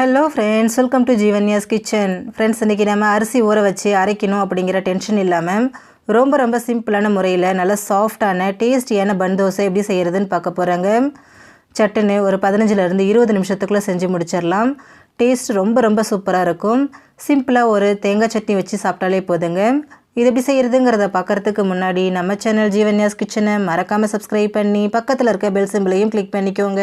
Hello friends welcome to Jeevanya's kitchen friends இன்றைக்கி நம்ம அரிசி ஊற வச்சு அரைக்கணும் அப்படிங்கிற டென்ஷன் இல்லாமல் ரொம்ப ரொம்ப சிம்பிளான முறையில் நல்ல சாஃப்டான டேஸ்டியான பன் தோசை எப்படி செய்கிறதுன்னு பார்க்க போகிறாங்க சட்டுன்னு ஒரு பதினஞ்சுலேருந்து இருபது நிமிஷத்துக்குள்ளே செஞ்சு முடிச்சிடலாம். டேஸ்ட் ரொம்ப ரொம்ப சூப்பராக இருக்கும். சிம்பிளாக ஒரு தேங்காய் சட்னி வச்சு சாப்பிட்டாலே போதுங்க. இது எப்படி செய்கிறதுங்கிறத பார்க்குறதுக்கு முன்னாடி நம்ம சேனல் ஜீவன்யாஸ் கிச்சனை மறக்காமல் சப்ஸ்கிரைப் பண்ணி பக்கத்தில் இருக்க பெல் சிம்பிளையும் கிளிக் பண்ணிக்கோங்க.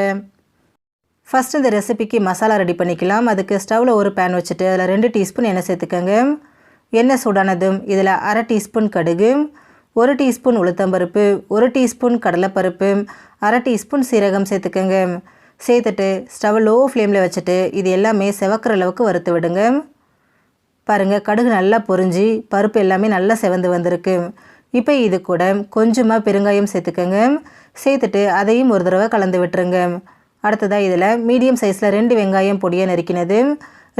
ஃபஸ்ட் இந்த ரெசிபிக்கு மசாலா ரெடி பண்ணிக்கலாம். அதுக்கு ஸ்டவ்வில் ஒரு பேன் வச்சுட்டு அதில் ரெண்டு டீஸ்பூன் எண்ணெய் சேர்த்துக்கோங்க. எண்ணெய் சூடானதும் இதில் அரை டீஸ்பூன் கடுகு ஒரு டீஸ்பூன் உளுத்தம்பருப்பு ஒரு டீஸ்பூன் கடலைப்பருப்பு அரை டீஸ்பூன் சீரகம் சேர்த்துக்கோங்க. சேர்த்துட்டு ஸ்டவ் லோ ஃப்ளேமில் வச்சுட்டு இது எல்லாமே செவக்கிற அளவுக்கு வறுத்து விடுங்க. பாருங்கள் கடுகு நல்லா பொரிஞ்சு பருப்பு எல்லாமே நல்லா செவந்து வந்திருக்கு. இப்போ இது கூட கொஞ்சமாக பெருங்காயம் சேர்த்துக்கோங்க. சேர்த்துட்டு அதையும் ஒரு தடவை கலந்து விட்டுருங்க. அடுத்ததாக இதில் மீடியம் சைஸில் ரெண்டு வெங்காயம் பொடியை நறுக்கினது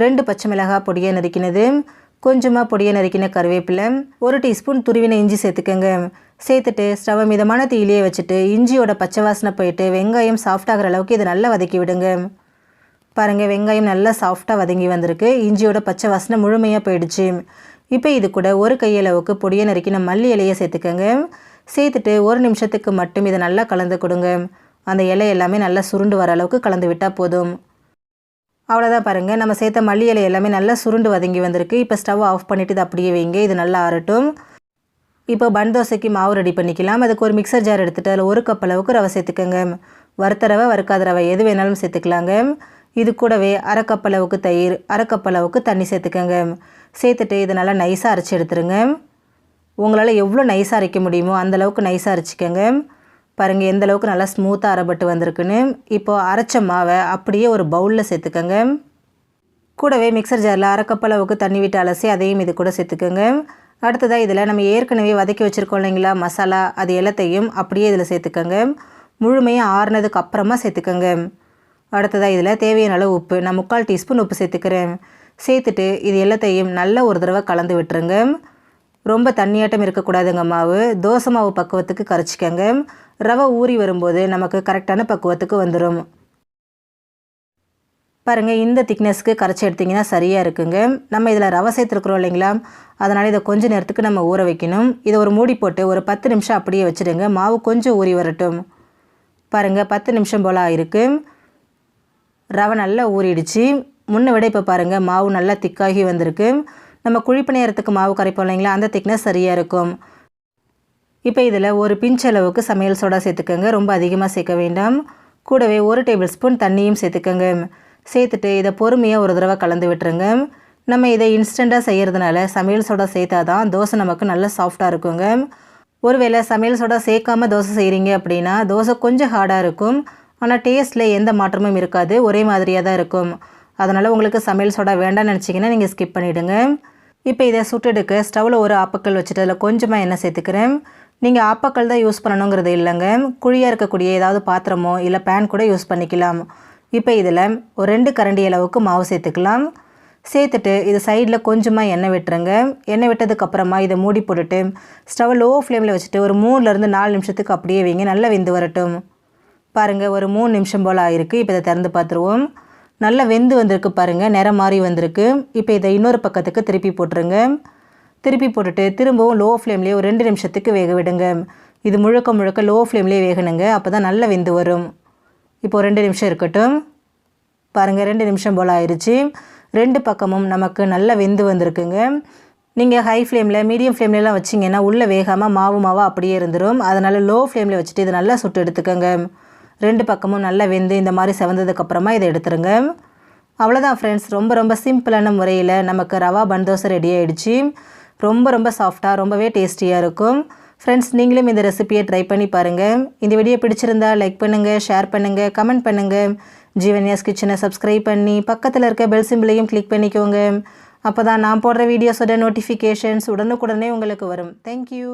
ரெண்டு பச்சை மிளகாய் பொடியை நறுக்கினது கொஞ்சமாக பொடியை நறுக்கின கருவேப்பிலை ஒரு டீஸ்பூன் துருவின இஞ்சி சேர்த்துக்கோங்க. சேர்த்துட்டு ஸ்டவ் மிதமான தீயிலே வச்சுட்டு இஞ்சியோட பச்சை வாசனை போயிட்டு வெங்காயம் சாஃப்டாகிற அளவுக்கு இதை நல்லா வதக்கி விடுங்க. பாருங்கள் வெங்காயம் நல்லா சாஃப்டாக வதங்கி வந்திருக்கு. இஞ்சியோட பச்சை வாசனை முழுமையாக போயிடுச்சு. இப்போ இது கூட ஒரு கையளவுக்கு பொடியை நறுக்கின மல்லி இலையை சேர்த்துக்கோங்க. சேர்த்துட்டு ஒரு நிமிஷத்துக்கு மட்டும் இதை நல்லா கலந்து கொடுங்க. அந்த இலை எல்லாமே நல்லா சுருண்டு வர அளவுக்கு கலந்து விட்டால் போதும். அவ்வளோதான் பாருங்கள் நம்ம சேர்த்த மல்லி இலை எல்லாமே நல்லா சுருண்டு வதங்கி வந்திருக்கு. இப்போ ஸ்டவ் ஆஃப் பண்ணிவிட்டு இது அப்படியே வைங்க. இது நல்லா ஆறட்டும். இப்போ பன் தோசைக்கு மாவு ரெடி பண்ணிக்கலாம். அதுக்கு ஒரு மிக்சர் ஜார் எடுத்துகிட்டு அதில் ஒரு கப் அளவுக்கு ரவை சேர்த்துக்கோங்க. வறுத்த ரவை வறுக்காத ரவை எது வேணாலும் சேர்த்துக்கலாங்க. இது கூடவே அரை கப் அளவுக்கு தயிர் அரை கப் அளவுக்கு தண்ணி சேர்த்துக்கோங்க. சேர்த்துட்டு இதை நல்லா நைஸாக அரைச்சி எடுத்துருங்க. உங்களால் எவ்வளோ நைஸாக அரைக்க முடியுமோ அந்தளவுக்கு நைஸாக அரைச்சிக்கோங்க. பாருங்கள் எந்த அளவுக்கு நல்லா ஸ்மூத்தாக அரைப்பட்டு வந்திருக்குன்னு. இப்போது அரைச்ச மாவை அப்படியே ஒரு பவுலில் சேர்த்துக்கோங்க. கூடவே மிக்சர் ஜாரில் அரை அளவுக்கு தண்ணி விட்டு அலசி அதையும் இது கூட சேர்த்துக்கோங்க. அடுத்ததாக இதில் நம்ம ஏற்கனவே வதக்கி வச்சுருக்கோம் இல்லைங்களா மசாலா அது எல்லாத்தையும் அப்படியே இதில் சேர்த்துக்கோங்க. முழுமையாக ஆறுனதுக்கு அப்புறமா சேர்த்துக்கோங்க. அடுத்ததாக இதில் தேவையான அளவு உப்பு நான் முக்கால் டீஸ்பூன் உப்பு சேர்த்துக்கிறேன். சேர்த்துட்டு இது எல்லாத்தையும் நல்ல ஒரு தடவை கலந்து விட்டுருங்க. ரொம்ப தண்ணியாட்டம் இருக்கக்கூடாதுங்க மாவு. தோசை மாவு பக்குவத்துக்கு கரைச்சிக்கோங்க. ரவை ஊறி வரும்போது நமக்கு கரெக்டான பக்குவத்துக்கு வந்துடும் பாருங்கள் இந்த திக்னஸ்க்கு கரைச்சி எடுத்திங்கன்னா சரியாக இருக்குங்க. நம்ம இதில் ரவை சேர்த்துருக்குறோம் இல்லைங்களா? அதனால் இதை கொஞ்சம் நேரத்துக்கு நம்ம ஊற வைக்கணும். இதை ஒரு மூடி போட்டு ஒரு பத்து நிமிஷம் அப்படியே வச்சுடுங்க. மாவு கொஞ்சம் ஊறி வரட்டும். பாருங்கள் பத்து நிமிஷம் போல் ஆயிருக்கு. ரவை நல்லா ஊறிடுச்சு. முன்ன விட இப்போ பாருங்கள் மாவு நல்லா திக்காகி வந்திருக்கு. நம்ம குழிப்பு நேரத்துக்கு மாவு கரைப்போம் இல்லைங்களா? அந்த திக்னஸ் சரியாக இருக்கும். இப்போ இதில் ஒரு பிஞ்ச் அளவுக்கு சமையல் சோடா சேர்த்துக்கோங்க. ரொம்ப அதிகமாக சேர்க்க வேண்டாம். கூடவே ஒரு டேபிள் ஸ்பூன் தண்ணியும் சேர்த்துக்கோங்க. சேர்த்துட்டு இதை பொறுமையாக ஒரு தடவை கலந்து விட்டுருங்க. நம்ம இதை இன்ஸ்டண்ட்டாக செய்கிறதுனால சமையல் சோடா சேர்த்தா தான் தோசை நமக்கு நல்லா சாஃப்டாக இருக்குங்க. ஒருவேளை சமையல் சோடா சேர்க்காம தோசை செய்கிறீங்க அப்படின்னா தோசை கொஞ்சம் ஹார்டாக இருக்கும். ஆனால் டேஸ்ட்டில் எந்த மாற்றமும் இருக்காது. ஒரே மாதிரியாக தான் இருக்கும். அதனால் உங்களுக்கு சமையல் சோடா வேண்டாம்னு நினச்சிங்கன்னா நீங்கள் ஸ்கிப் பண்ணிவிடுங்க இப்போ இதை சுட்டெடுக்க ஸ்டவ்வில் ஒரு ஆப்பக்கல் வச்சுட்டு அதில் கொஞ்சமாக எண்ணெய் சேர்த்துக்கிறேன். நீங்கள் ஆப்பக்கல் தான் யூஸ் பண்ணணுங்கிறது இல்லைங்க. குழியாக இருக்கக்கூடிய ஏதாவது பாத்திரமோ இல்லை பேன் கூட யூஸ் பண்ணிக்கலாம். இப்போ இதில் ஒரு ரெண்டு கரண்டி அளவுக்கு மாவு சேர்த்துக்கலாம். சேர்த்துட்டு இது சைடில் கொஞ்சமாக எண்ணெய் விட்டுருங்க. எண்ணெய் விட்டதுக்கப்புறமா இதை மூடி போட்டுட்டு ஸ்டவ் லோ ஃப்ளேமில் வச்சுட்டு ஒரு மூணுலேருந்து நாலு நிமிஷத்துக்கு அப்படியே வைங்க. நல்லா வெந்து வரட்டும். பாருங்கள் ஒரு மூணு நிமிஷம் போல் ஆகிருக்கு இப்போ இதை திறந்து பார்த்துருவோம். நல்லா வெந்து வந்திருக்கு பாருங்கள் நிறம் மாறி வந்திருக்கு. இப்போ இதை இன்னொரு பக்கத்துக்கு திருப்பி போட்டுருங்க. திருப்பி போட்டுட்டு திரும்பவும் லோ ஃப்ளேம்லேயே ஒரு ரெண்டு நிமிஷத்துக்கு வேக விடுங்க. இது முழுக்க முழுக்க லோ ஃப்ளேம்லேயே வேகணுங்க அப்போ தான் நல்லா வெந்து வரும். இப்போது ரெண்டு நிமிஷம் இருக்கட்டும். பாருங்கள் ரெண்டு நிமிஷம் போல் ஆயிடுச்சு ரெண்டு பக்கமும் நமக்கு நல்லா வெந்து வந்திருக்குங்க. நீங்கள் ஹை ஃப்ளேமில் மீடியம் ஃப்ளேம்லலாம் வச்சிங்கன்னா உள்ளே வேகாமல் மாவு மாவாக அப்படியே இருந்துடும் அதனால் லோ ஃப்ளேமில் வச்சுட்டு இது நல்லா சுட்டு எடுத்துக்கோங்க. ரெண்டு பக்கமும் நல்லா வெந்து இந்த மாதிரி செவந்ததுக்கப்புறமா இதை எடுத்துருங்க. அவ்வளோதான் ஃப்ரெண்ட்ஸ் ரொம்ப ரொம்ப சிம்பிளான முறையில் நமக்கு ரவா பன் தோசை ரெடி ஆகிடுச்சு ரொம்ப ரொம்ப சாஃப்டாக ரொம்பவே டேஸ்டியாக இருக்கும். ஃப்ரெண்ட்ஸ் நீங்களும் இந்த ரெசிபியை ட்ரை பண்ணி பாருங்கள் இந்த வீடியோ பிடிச்சிருந்தா லைக் பண்ணுங்கள் ஷேர் பண்ணுங்கள் கமெண்ட் பண்ணுங்கள் ஜீவன்யாஸ் கிச்சனை சப்ஸ்கிரைப் பண்ணி பக்கத்தில் இருக்க பெல் சிம்பிளையும் கிளிக் பண்ணிக்கோங்க. அப்போ தான் நான் போடுற வீடியோஸோட நோட்டிஃபிகேஷன்ஸ் உடனுக்குடனே உங்களுக்கு வரும். தேங்க்யூ